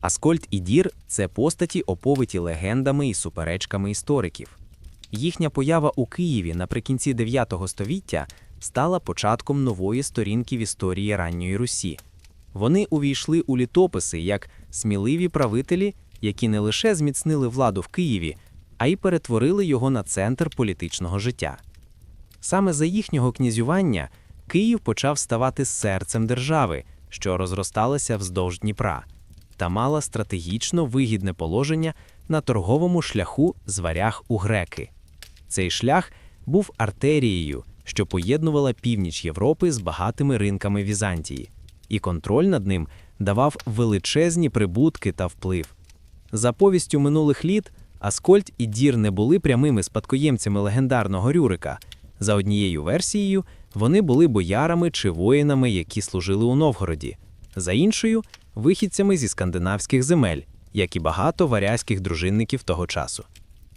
Аскольд і Дір це постаті, оповиті легендами і суперечками істориків. Їхня поява у Києві наприкінці 9 століття стала початком нової сторінки в історії ранньої Русі. Вони увійшли у літописи як сміливі правителі, які не лише зміцнили владу в Києві, а й перетворили його на центр політичного життя. Саме за їхнього князювання Київ почав ставати серцем держави, що розросталася вздовж Дніпра, та мала стратегічно вигідне положення на торговому шляху з варяг у греки. Цей шлях був артерією, що поєднувала північ Європи з багатими ринками Візантії, і контроль над ним давав величезні прибутки та вплив. За повістю минулих літ Аскольд і Дір не були прямими спадкоємцями легендарного Рюрика. За однією версією, вони були боярами чи воїнами, які служили у Новгороді, за іншою вихідцями зі скандинавських земель, як і багато варязьких дружинників того часу.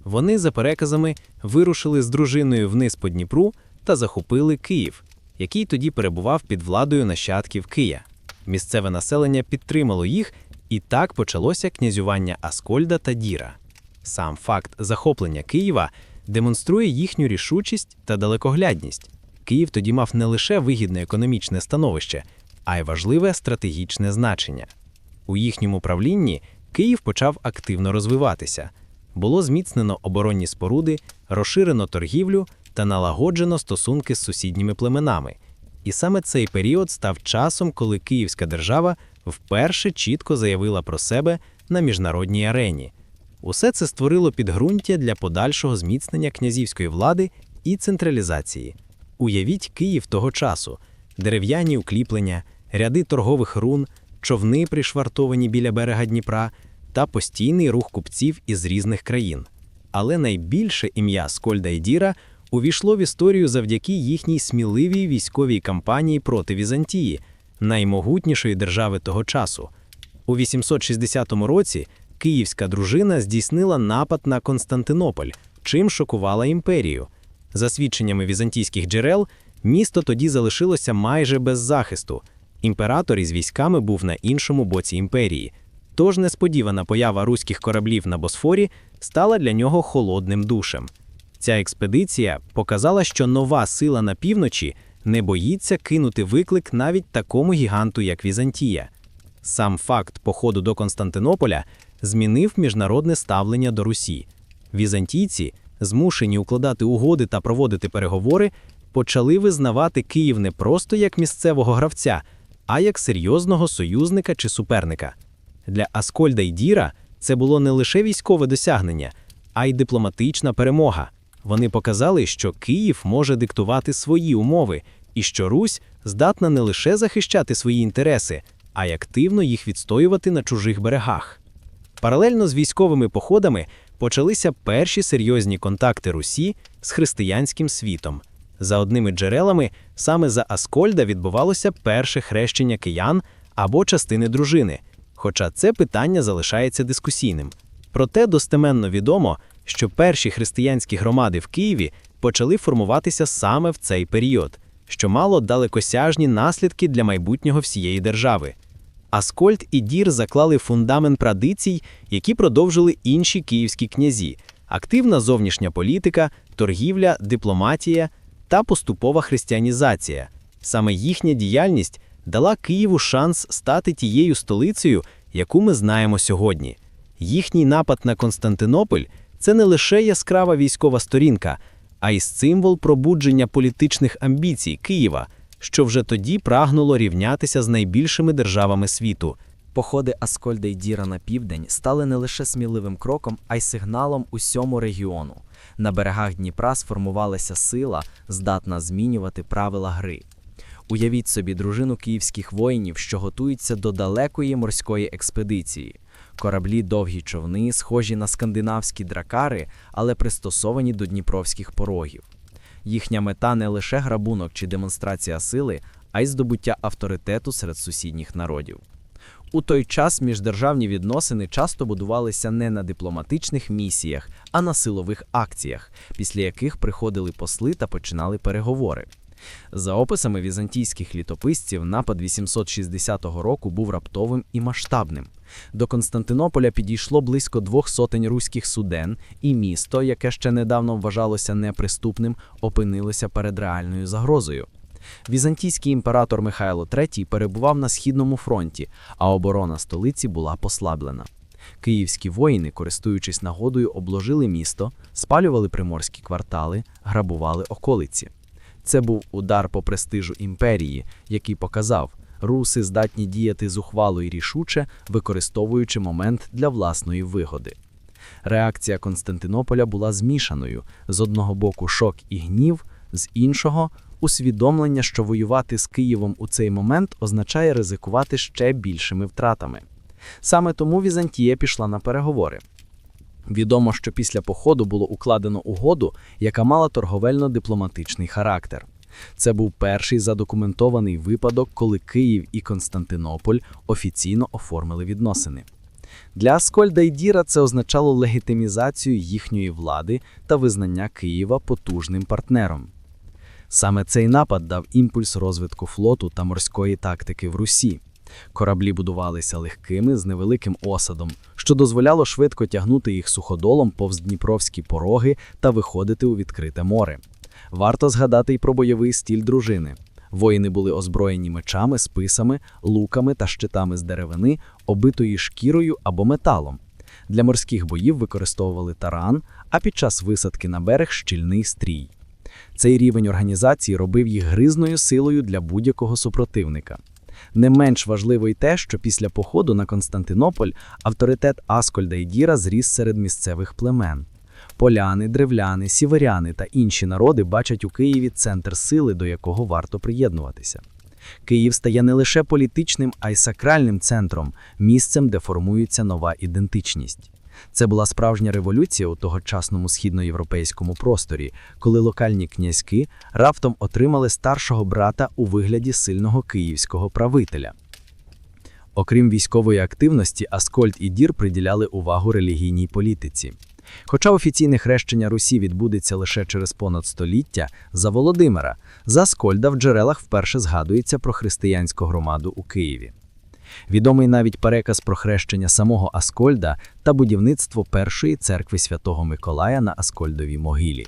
Вони, за переказами, вирушили з дружиною вниз по Дніпру та захопили Київ, який тоді перебував під владою нащадків Кия. Місцеве населення підтримало їх, і так почалося князювання Аскольда та Діра. Сам факт захоплення Києва демонструє їхню рішучість та далекоглядність. Київ тоді мав не лише вигідне економічне становище, а й важливе стратегічне значення. У їхньому правлінні Київ почав активно розвиватися. Було зміцнено оборонні споруди, розширено торгівлю та налагоджено стосунки з сусідніми племенами. І саме цей період став часом, коли Київська держава вперше чітко заявила про себе на міжнародній арені. Усе це створило підґрунтя для подальшого зміцнення князівської влади і централізації. Уявіть Київ того часу: дерев'яні укріплення, ряди торгових рун, човни, пришвартовані біля берега Дніпра, та постійний рух купців із різних країн. Але найбільше ім'я Скольда і Діра увійшло в історію завдяки їхній сміливій військовій кампанії проти Візантії, наймогутнішої держави того часу. У 860 році київська дружина здійснила напад на Константинополь, чим шокувала імперію. За свідченнями візантійських джерел, місто тоді залишилося майже без захисту. Імператор із військами був на іншому боці імперії. Тож несподівана поява руських кораблів на Босфорі стала для нього холодним душем. Ця експедиція показала, що нова сила на півночі не боїться кинути виклик навіть такому гіганту, як Візантія. Сам факт походу до Константинополя змінив міжнародне ставлення до Русі. Візантійці, змушені укладати угоди та проводити переговори, почали визнавати Київ не просто як місцевого гравця, а як серйозного союзника чи суперника. Для Аскольда і Діра це було не лише військове досягнення, а й дипломатична перемога. Вони показали, що Київ може диктувати свої умови, і що Русь здатна не лише захищати свої інтереси, а й активно їх відстоювати на чужих берегах. Паралельно з військовими походами почалися перші серйозні контакти Русі з християнським світом. За одними джерелами, саме за Аскольда відбувалося перше хрещення киян або частини дружини, хоча це питання залишається дискусійним. Проте достеменно відомо, що перші християнські громади в Києві почали формуватися саме в цей період, що мало далекосяжні наслідки для майбутнього всієї держави. Аскольд і Дір заклали фундамент традицій, які продовжили інші київські князі: активна зовнішня політика, торгівля, дипломатія та поступова християнізація. Саме їхня діяльність дала Києву шанс стати тією столицею, яку ми знаємо сьогодні. Їхній напад на Константинополь це не лише яскрава військова сторінка, а й символ пробудження політичних амбіцій Києва, що вже тоді прагнуло рівнятися з найбільшими державами світу. Походи Аскольда й Діра на південь стали не лише сміливим кроком, а й сигналом усьому регіону. На берегах Дніпра сформувалася сила, здатна змінювати правила гри. Уявіть собі дружину київських воїнів, що готуються до далекої морської експедиції. Кораблі довгі човни, схожі на скандинавські дракари, але пристосовані до дніпровських порогів. Їхня мета не лише грабунок чи демонстрація сили, а й здобуття авторитету серед сусідніх народів. У той час міждержавні відносини часто будувалися не на дипломатичних місіях, а на силових акціях, після яких приходили посли та починали переговори. За описами візантійських літописців, напад 860 року був раптовим і масштабним. До Константинополя підійшло близько двох сотень руських суден, і місто, яке ще недавно вважалося неприступним, опинилося перед реальною загрозою. Візантійський імператор Михайло III перебував на східному фронті, а оборона столиці була послаблена. Київські воїни, користуючись нагодою, обложили місто, спалювали приморські квартали, грабували околиці. Це був удар по престижу імперії, який показав, руси здатні діяти зухвало і рішуче, використовуючи момент для власної вигоди. Реакція Константинополя була змішаною: з одного боку шок і гнів, з іншого усвідомлення, що воювати з Києвом у цей момент означає ризикувати ще більшими втратами. Саме тому Візантія пішла на переговори. Відомо, що після походу було укладено угоду, яка мала торговельно-дипломатичний характер. Це був перший задокументований випадок, коли Київ і Константинополь офіційно оформили відносини. Для Аскольда і Діра це означало легітимізацію їхньої влади та визнання Києва потужним партнером. Саме цей напад дав імпульс розвитку флоту та морської тактики в Русі. Кораблі будувалися легкими з невеликим осадом, що дозволяло швидко тягнути їх суходолом повз дніпровські пороги та виходити у відкрите море. Варто згадати й про бойовий стіль дружини. Воїни були озброєні мечами, списами, луками та щитами з деревини, обитої шкірою або металом. Для морських боїв використовували таран, а під час висадки на берег щільний стрій. Цей рівень організації робив їх гризною силою для будь-якого супротивника. Не менш важливо й те, що після походу на Константинополь авторитет Аскольда і Діра зріс серед місцевих племен. Поляни, древляни, сіверяни та інші народи бачать у Києві центр сили, до якого варто приєднуватися. Київ стає не лише політичним, а й сакральним центром, місцем, де формується нова ідентичність. Це була справжня революція у тогочасному східноєвропейському просторі, коли локальні князьки раптом отримали старшого брата у вигляді сильного київського правителя. Окрім військової активності, Аскольд і Дір приділяли увагу релігійній політиці. Хоча офіційне хрещення Русі відбудеться лише через понад століття, за Володимира, за Аскольда в джерелах вперше згадується про християнську громаду у Києві. Відомий навіть переказ про хрещення самого Аскольда та будівництво першої церкви святого Миколая на Аскольдовій могилі.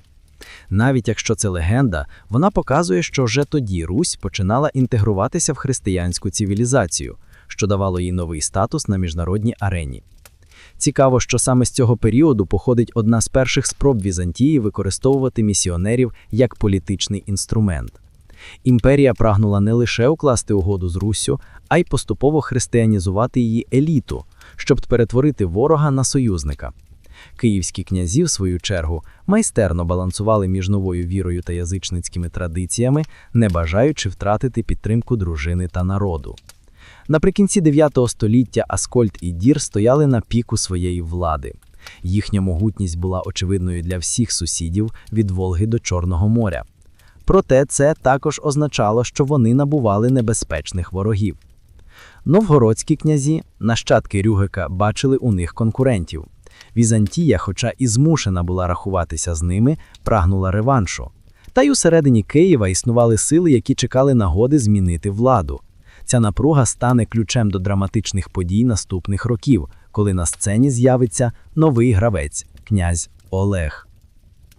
Навіть якщо це легенда, вона показує, що вже тоді Русь починала інтегруватися в християнську цивілізацію, що давало їй новий статус на міжнародній арені. Цікаво, що саме з цього періоду походить одна з перших спроб Візантії використовувати місіонерів як політичний інструмент. Імперія прагнула не лише укласти угоду з Руссю, а й поступово християнізувати її еліту, щоб перетворити ворога на союзника. Київські князі, в свою чергу, майстерно балансували між новою вірою та язичницькими традиціями, не бажаючи втратити підтримку дружини та народу. Наприкінці 9 століття Аскольд і Дір стояли на піку своєї влади. Їхня могутність була очевидною для всіх сусідів від Волги до Чорного моря. Проте це також означало, що вони набували небезпечних ворогів. Новгородські князі, нащадки Рюгика, бачили у них конкурентів. Візантія, хоча і змушена була рахуватися з ними, прагнула реваншу. Та й усередині Києва існували сили, які чекали нагоди змінити владу. Ця напруга стане ключем до драматичних подій наступних років, коли на сцені з'явиться новий гравець князь Олег.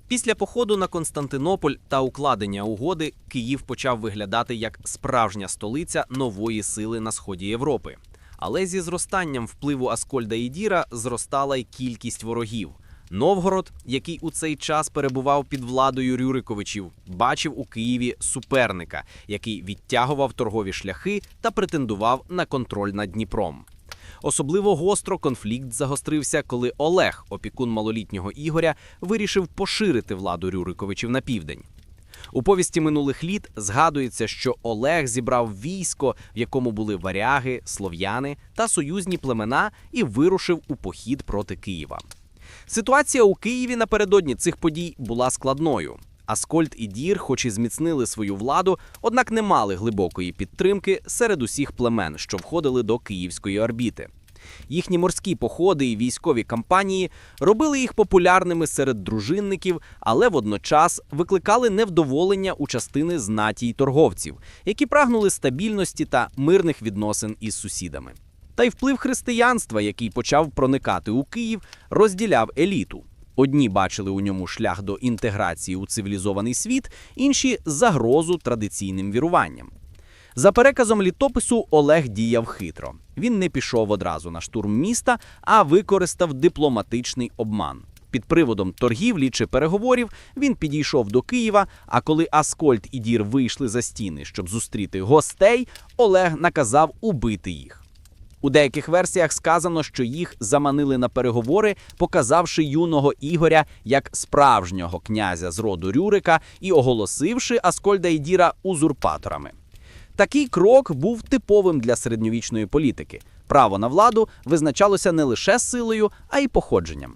Після походу на Константинополь та укладення угоди Київ почав виглядати як справжня столиця нової сили на сході Європи. Але зі зростанням впливу Аскольда і Діра зростала й кількість ворогів. Новгород, який у цей час перебував під владою Рюриковичів, бачив у Києві суперника, який відтягував торгові шляхи та претендував на контроль над Дніпром. Особливо гостро конфлікт загострився, коли Олег, опікун малолітнього Ігоря, вирішив поширити владу Рюриковичів на південь. У повісті минулих літ згадується, що Олег зібрав військо, в якому були варяги, слов'яни та союзні племена, і вирушив у похід проти Києва. Ситуація у Києві напередодні цих подій була складною. Аскольд і Дір, хоч і зміцнили свою владу, однак не мали глибокої підтримки серед усіх племен, що входили до київської орбіти. Їхні морські походи і військові кампанії робили їх популярними серед дружинників, але водночас викликали невдоволення у частини знаті й торговців, які прагнули стабільності та мирних відносин із сусідами. Та й вплив християнства, який почав проникати у Київ, розділяв еліту. Одні бачили у ньому шлях до інтеграції у цивілізований світ, інші загрозу традиційним віруванням. За переказом літопису Олег діяв хитро. Він не пішов одразу на штурм міста, а використав дипломатичний обман. Під приводом торгівлі чи переговорів він підійшов до Києва. А коли Аскольд і Дір вийшли за стіни, щоб зустріти гостей, Олег наказав убити їх. У деяких версіях сказано, що їх заманили на переговори, показавши юного Ігоря як справжнього князя з роду Рюрика і оголосивши Аскольда і Діра узурпаторами. Такий крок був типовим для середньовічної політики. Право на владу визначалося не лише силою, а й походженням.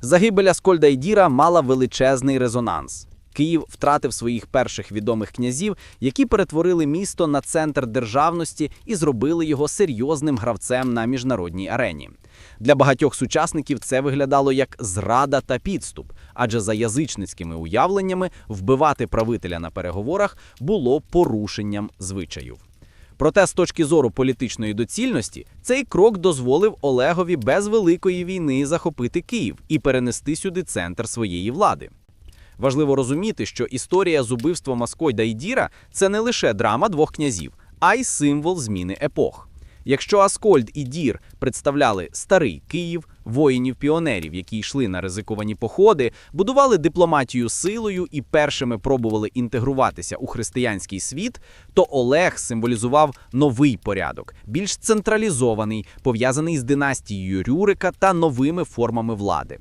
Загибель Аскольда і Діра мала величезний резонанс. Київ втратив своїх перших відомих князів, які перетворили місто на центр державності і зробили його серйозним гравцем на міжнародній арені. Для багатьох сучасників це виглядало як зрада та підступ, адже за язичницькими уявленнями вбивати правителя на переговорах було порушенням звичаїв. Проте, з точки зору політичної доцільності, цей крок дозволив Олегові без великої війни захопити Київ і перенести сюди центр своєї влади. Важливо розуміти, що історія з убивством Аскольда і Діра це не лише драма двох князів, а й символ зміни епох. Якщо Аскольд і Дір представляли старий Київ, воїнів-піонерів, які йшли на ризиковані походи, будували дипломатію силою і першими пробували інтегруватися у християнський світ, то Олег символізував новий порядок, більш централізований, пов'язаний з династією Рюрика та новими формами влади.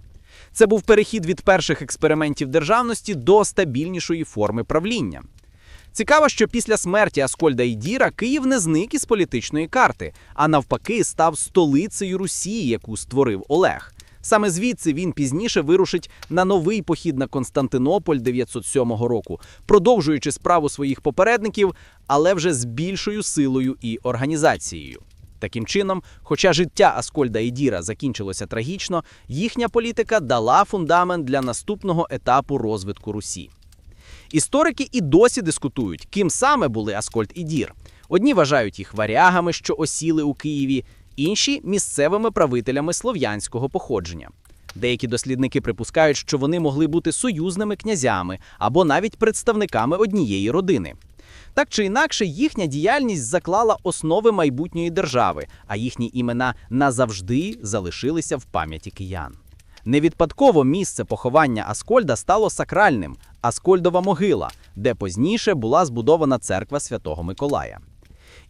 Це був перехід від перших експериментів державності до стабільнішої форми правління. Цікаво, що після смерті Аскольда і Діра Київ не зник із політичної карти, а навпаки, став столицею Русі, яку створив Олег. Саме звідси він пізніше вирушить на новий похід на Константинополь 907 року, продовжуючи справу своїх попередників, але вже з більшою силою і організацією. Таким чином, хоча життя Аскольда і Діра закінчилося трагічно, їхня політика дала фундамент для наступного етапу розвитку Русі. Історики і досі дискутують, ким саме були Аскольд і Дір. Одні вважають їх варягами, що осіли у Києві, інші місцевими правителями слов'янського походження. Деякі дослідники припускають, що вони могли бути союзними князями або навіть представниками однієї родини. Так чи інакше, їхня діяльність заклала основи майбутньої держави, а їхні імена назавжди залишилися в пам'яті киян. Невідпадково місце поховання Аскольда стало сакральним Аскольдова могила, де пізніше була збудована церква Святого Миколая.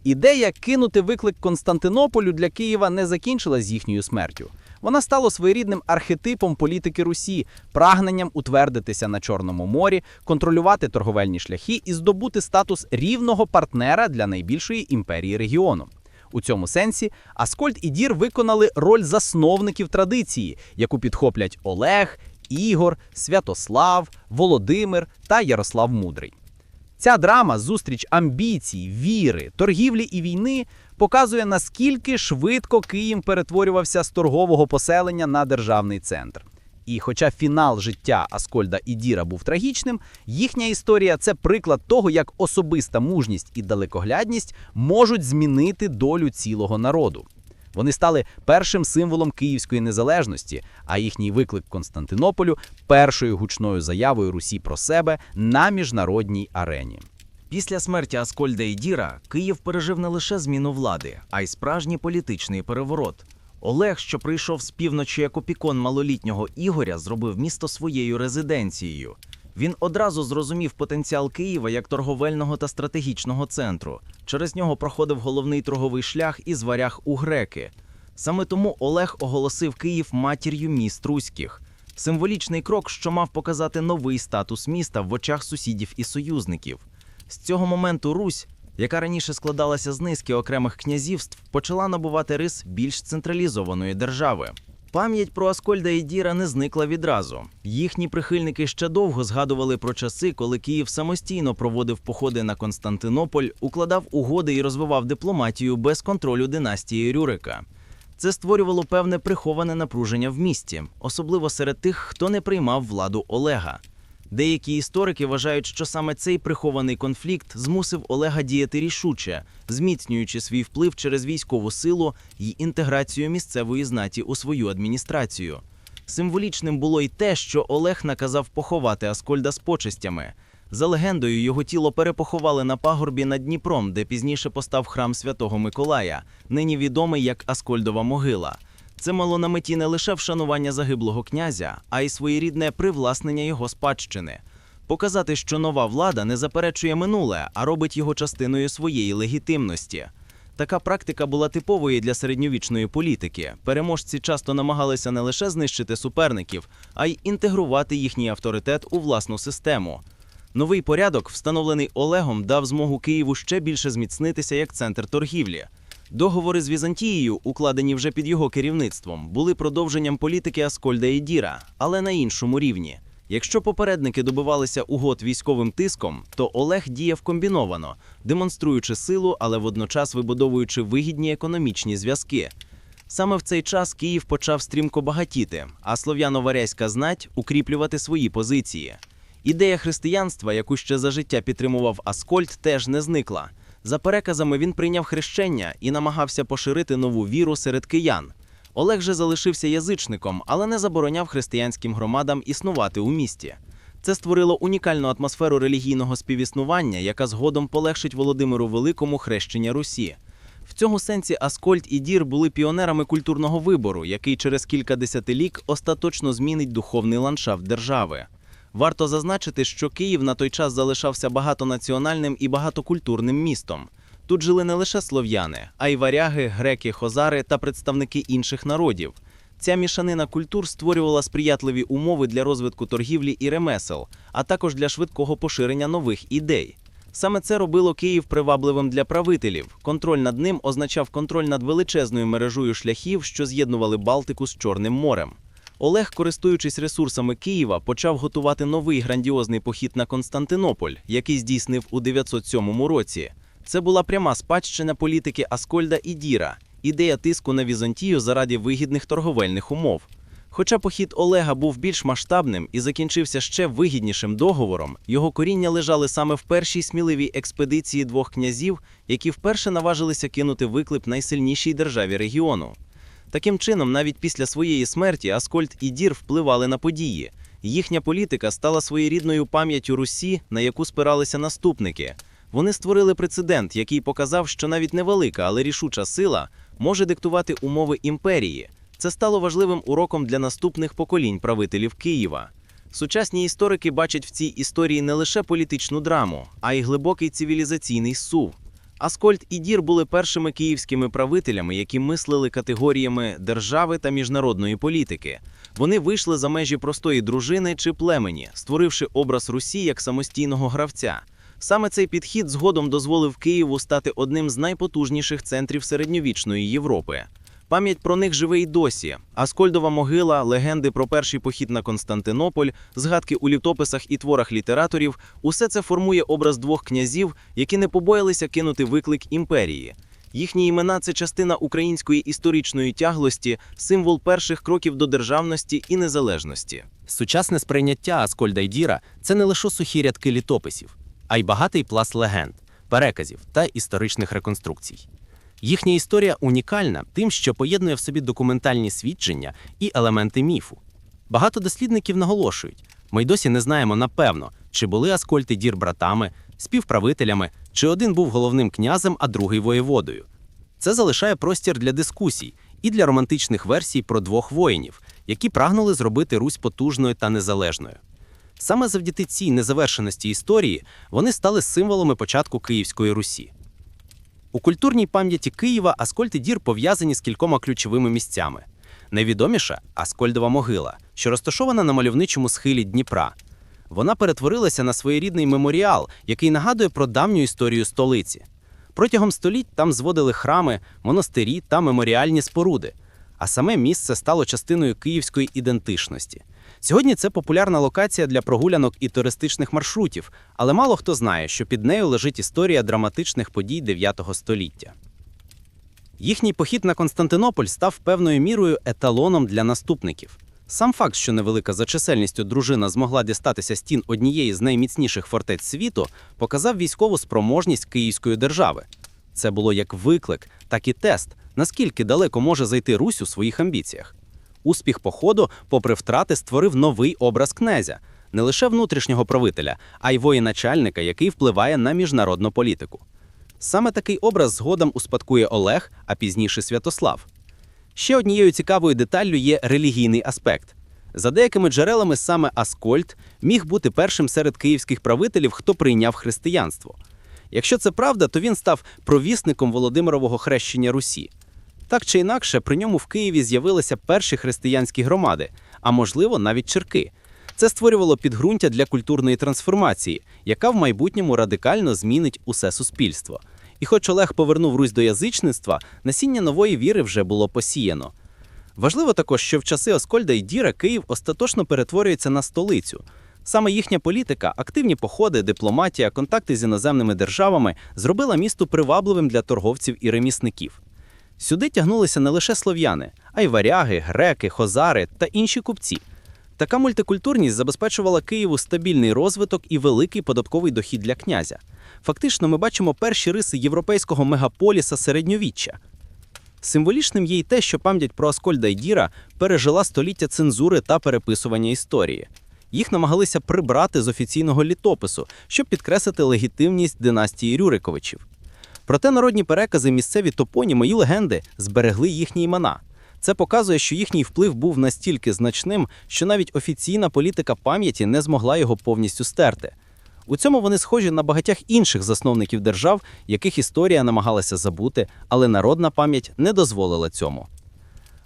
Ідея кинути виклик Константинополю для Києва не закінчилась з їхньою смертю. Вона стала своєрідним архетипом політики Русі, прагненням утвердитися на Чорному морі, контролювати торговельні шляхи і здобути статус рівного партнера для найбільшої імперії регіону. У цьому сенсі Аскольд і Дір виконали роль засновників традиції, яку підхоплять Олег, Ігор, Святослав, Володимир та Ярослав Мудрий. Ця драма, зустріч амбіцій, віри, торгівлі і війни, показує, наскільки швидко Київ перетворювався з торгового поселення на державний центр. І хоча фінал життя Аскольда і Діра був трагічним, їхня історія це приклад того, як особиста мужність і далекоглядність можуть змінити долю цілого народу. Вони стали першим символом київської незалежності, а їхній виклик Константинополю першою гучною заявою Русі про себе на міжнародній арені. Після смерті Аскольда і Діра Київ пережив не лише зміну влади, а й справжній політичний переворот. Олег, що прийшов з півночі як опікон малолітнього Ігоря, зробив місто своєю резиденцією. Він одразу зрозумів потенціал Києва як торговельного та стратегічного центру. Через нього проходив головний торговий шлях із варяг у греки. Саме тому Олег оголосив Київ матір'ю міст руських. Символічний крок, що мав показати новий статус міста в очах сусідів і союзників. З цього моменту Русь, яка раніше складалася з низки окремих князівств, почала набувати рис більш централізованої держави. Пам'ять про Аскольда і Діра не зникла відразу. Їхні прихильники ще довго згадували про часи, коли Київ самостійно проводив походи на Константинополь, укладав угоди і розвивав дипломатію без контролю династії Рюрика. Це створювало певне приховане напруження в місті, особливо серед тих, хто не приймав владу Олега. Деякі історики вважають, що саме цей прихований конфлікт змусив Олега діяти рішуче, зміцнюючи свій вплив через військову силу і інтеграцію місцевої знаті у свою адміністрацію. Символічним було й те, що Олег наказав поховати Аскольда з почестями. За легендою, його тіло перепоховали на пагорбі над Дніпром, де пізніше постав храм Святого Миколая, нині відомий як Аскольдова могила. Це мало на меті не лише вшанування загиблого князя, а й своєрідне привласнення його спадщини. Показати, що нова влада не заперечує минуле, а робить його частиною своєї легітимності. Така практика була типовою для середньовічної політики. Переможці часто намагалися не лише знищити суперників, а й інтегрувати їхній авторитет у власну систему. Новий порядок, встановлений Олегом, дав змогу Києву ще більше зміцнитися як центр торгівлі. Договори з Візантією, укладені вже під його керівництвом, були продовженням політики Аскольда і Діра, але на іншому рівні. Якщо попередники добивалися угод військовим тиском, то Олег діяв комбіновано, демонструючи силу, але водночас вибудовуючи вигідні економічні зв'язки. Саме в цей час Київ почав стрімко багатіти, а слов'яно-варязька знать укріплювати свої позиції. Ідея християнства, яку ще за життя підтримував Аскольд, теж не зникла. За переказами він прийняв хрещення і намагався поширити нову віру серед киян. Олег же залишився язичником, але не забороняв християнським громадам існувати у місті. Це створило унікальну атмосферу релігійного співіснування, яка згодом полегшить Володимиру Великому хрещення Русі. В цьому сенсі Аскольд і Дір були піонерами культурного вибору, який через кілька десятилік остаточно змінить духовний ландшафт держави. Варто зазначити, що Київ на той час залишався багатонаціональним і багатокультурним містом. Тут жили не лише слов'яни, а й варяги, греки, хозари та представники інших народів. Ця мішанина культур створювала сприятливі умови для розвитку торгівлі і ремесел, а також для швидкого поширення нових ідей. Саме це робило Київ привабливим для правителів. Контроль над ним означав контроль над величезною мережою шляхів, що з'єднували Балтику з Чорним морем. Олег, користуючись ресурсами Києва, почав готувати новий грандіозний похід на Константинополь, який здійснив у 907 році. Це була пряма спадщина політики Аскольда і Діра, ідея тиску на Візантію заради вигідних торговельних умов. Хоча похід Олега був більш масштабним і закінчився ще вигіднішим договором, його коріння лежали саме в першій сміливій експедиції двох князів, які вперше наважилися кинути виклик найсильнішій державі регіону. Таким чином, навіть після своєї смерті Аскольд і Дір впливали на події. Їхня політика стала своєрідною пам'яттю Русі, на яку спиралися наступники. Вони створили прецедент, який показав, що навіть невелика, але рішуча сила може диктувати умови імперії. Це стало важливим уроком для наступних поколінь правителів Києва. Сучасні історики бачать в цій історії не лише політичну драму, а й глибокий цивілізаційний сув. Аскольд і Дір були першими київськими правителями, які мислили категоріями держави та міжнародної політики. Вони вийшли за межі простої дружини чи племені, створивши образ Русі як самостійного гравця. Саме цей підхід згодом дозволив Києву стати одним з найпотужніших центрів середньовічної Європи. Пам'ять про них живе й досі. Аскольдова могила, легенди про перший похід на Константинополь, згадки у літописах і творах літераторів усе це формує образ двох князів, які не побоялися кинути виклик імперії. Їхні імена це частина української історичної тяглості, символ перших кроків до державності і незалежності. Сучасне сприйняття Аскольда й Діра – це не лише сухі рядки літописів, а й багатий пласт легенд, переказів та історичних реконструкцій. Їхня історія унікальна тим, що поєднує в собі документальні свідчення і елементи міфу. Багато дослідників наголошують, ми й досі не знаємо напевно, чи були Аскольд і Дір братами, співправителями, чи один був головним князем, а другий воєводою. Це залишає простір для дискусій і для романтичних версій про двох воїнів, які прагнули зробити Русь потужною та незалежною. Саме завдяки цій незавершеності історії вони стали символами початку Київської Русі. У культурній пам'яті Києва Аскольд і Дір пов'язані з кількома ключовими місцями. Найвідоміша Аскольдова могила, що розташована на мальовничому схилі Дніпра. Вона перетворилася на своєрідний меморіал, який нагадує про давню історію столиці. Протягом століть там зводили храми, монастирі та меморіальні споруди, а саме місце стало частиною київської ідентичності. Сьогодні це популярна локація для прогулянок і туристичних маршрутів, але мало хто знає, що під нею лежить історія драматичних подій 9 століття. Їхній похід на Константинополь став певною мірою еталоном для наступників. Сам факт, що невелика за чисельністю дружина змогла дістатися стін однієї з найміцніших фортець світу, показав військову спроможність Київської держави. Це було як виклик, так і тест, наскільки далеко може зайти Русь у своїх амбіціях. Успіх походу, попри втрати, створив новий образ князя, не лише внутрішнього правителя, а й воєначальника, який впливає на міжнародну політику. Саме такий образ згодом успадкує Олег, а пізніше Святослав. Ще однією цікавою деталлю є релігійний аспект. За деякими джерелами, саме Аскольд міг бути першим серед київських правителів, хто прийняв християнство. Якщо це правда, то він став провісником Володимирового хрещення Русі. Так чи інакше, при ньому в Києві з'явилися перші християнські громади, а можливо навіть черки. Це створювало підґрунтя для культурної трансформації, яка в майбутньому радикально змінить усе суспільство. І хоч Олег повернув Русь до язичництва, насіння нової віри вже було посіяно. Важливо також, що в часи Оскольда і Діра Київ остаточно перетворюється на столицю. Саме їхня політика, активні походи, дипломатія, контакти з іноземними державами зробила місто привабливим для торговців і ремісників. Сюди тягнулися не лише слов'яни, а й варяги, греки, хозари та інші купці. Така мультикультурність забезпечувала Києву стабільний розвиток і великий податковий дохід для князя. Фактично, ми бачимо перші риси європейського мегаполіса середньовіччя. Символічним є й те, що пам'ять про Аскольда і Діра пережила століття цензури та переписування історії. Їх намагалися прибрати з офіційного літопису, щоб підкреслити легітимність династії Рюриковичів. Проте народні перекази, місцеві топоніми і легенди зберегли їхні імена. Це показує, що їхній вплив був настільки значним, що навіть офіційна політика пам'яті не змогла його повністю стерти. У цьому вони схожі на багатьох інших засновників держав, яких історія намагалася забути, але народна пам'ять не дозволила цьому.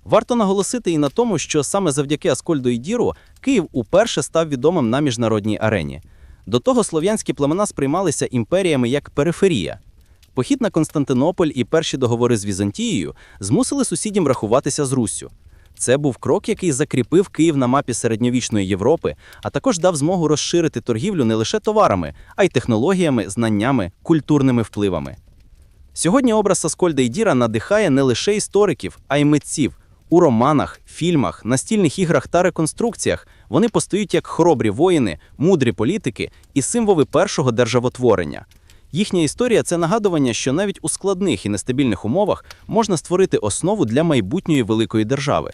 Варто наголосити і на тому, що саме завдяки Аскольду і Діру Київ уперше став відомим на міжнародній арені. До того слов'янські племена сприймалися імперіями як периферія. Похід на Константинополь і перші договори з Візантією змусили сусідів рахуватися з Руссю. Це був крок, який закріпив Київ на мапі середньовічної Європи, а також дав змогу розширити торгівлю не лише товарами, а й технологіями, знаннями, культурними впливами. Сьогодні образ Аскольда і Діра надихає не лише істориків, а й митців. У романах, фільмах, настільних іграх та реконструкціях вони постають як хоробрі воїни, мудрі політики і символи першого державотворення. Їхня історія це нагадування, що навіть у складних і нестабільних умовах можна створити основу для майбутньої великої держави.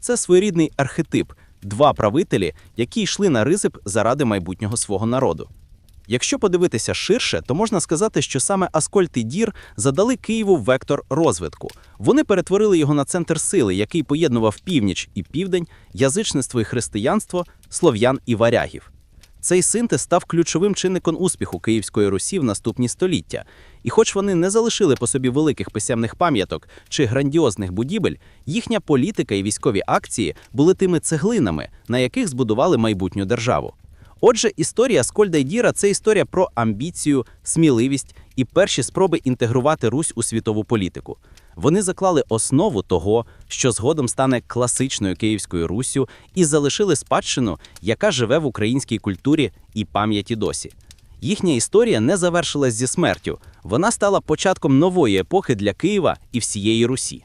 Це своєрідний архетип два правителі, які йшли на ризик заради майбутнього свого народу. Якщо подивитися ширше, то можна сказати, що саме Аскольд і Дір задали Києву вектор розвитку. Вони перетворили його на центр сили, який поєднував північ і південь, язичництво і християнство, слов'ян і варягів. Цей синтез став ключовим чинником успіху Київської Русі в наступні століття. І хоч вони не залишили по собі великих писемних пам'яток чи грандіозних будівель, їхня політика і військові акції були тими цеглинами, на яких збудували майбутню державу. Отже, історія Скольда й Діра це історія про амбіцію, сміливість і перші спроби інтегрувати Русь у світову політику. Вони заклали основу того, що згодом стане класичною Київською Руссю, і залишили спадщину, яка живе в українській культурі і пам'яті досі. Їхня історія не завершилась зі смертю. Вона стала початком нової епохи для Києва і всієї Русі.